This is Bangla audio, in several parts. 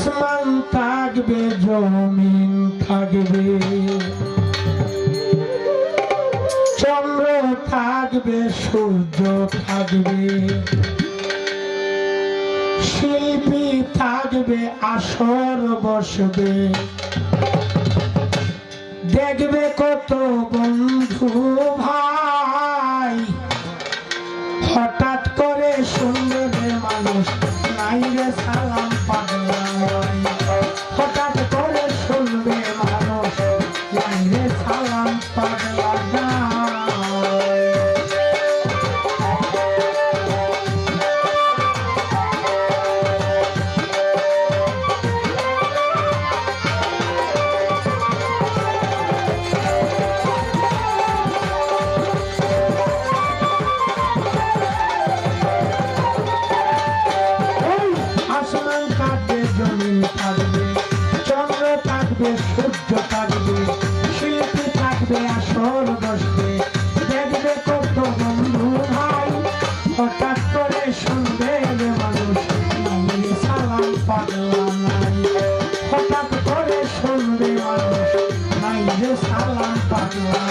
আসমান থাকবে, জমিন থাকবে। চন্দ্র থাকবে, সূর্য থাকবে। শিল্পী থাকবে, আসর বসবে। দেখবে কত বন্ধু ভাই যে সালাম পাগলা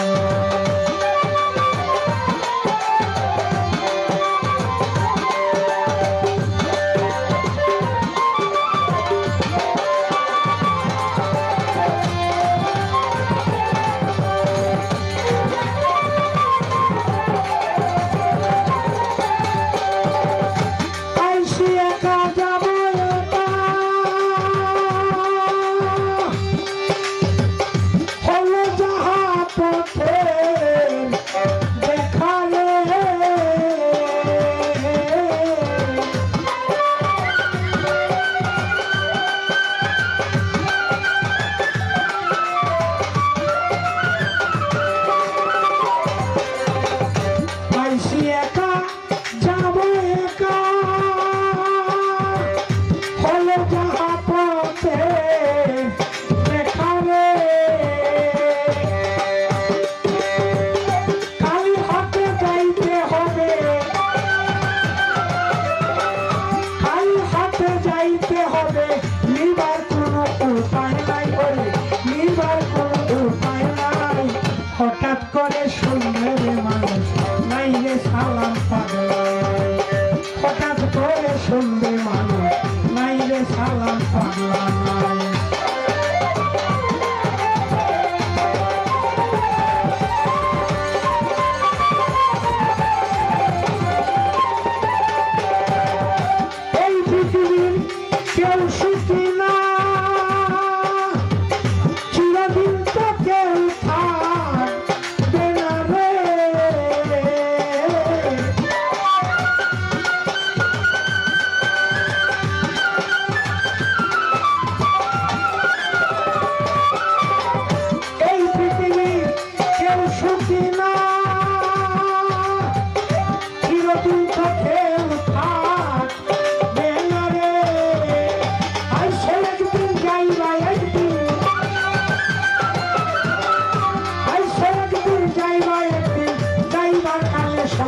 Ai, Chica! পাইতে হবে নিবার কোন উপায়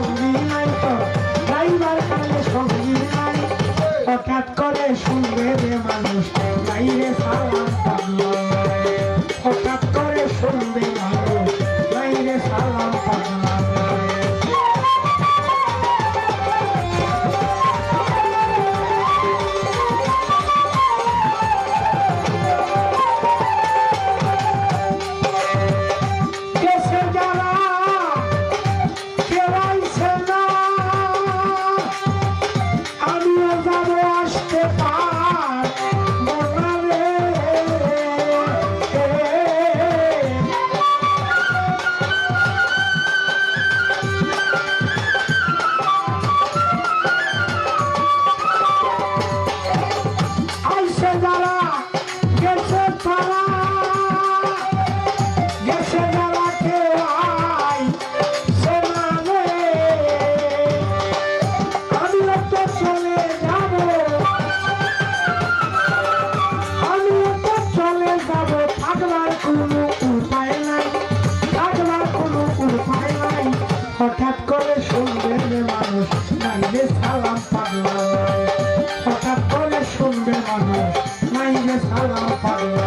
সঙ্গী নাই তো গাইবার কালে সঙ্গী নাই হঠাৎ করে শুনবে রে মানুষ 胖。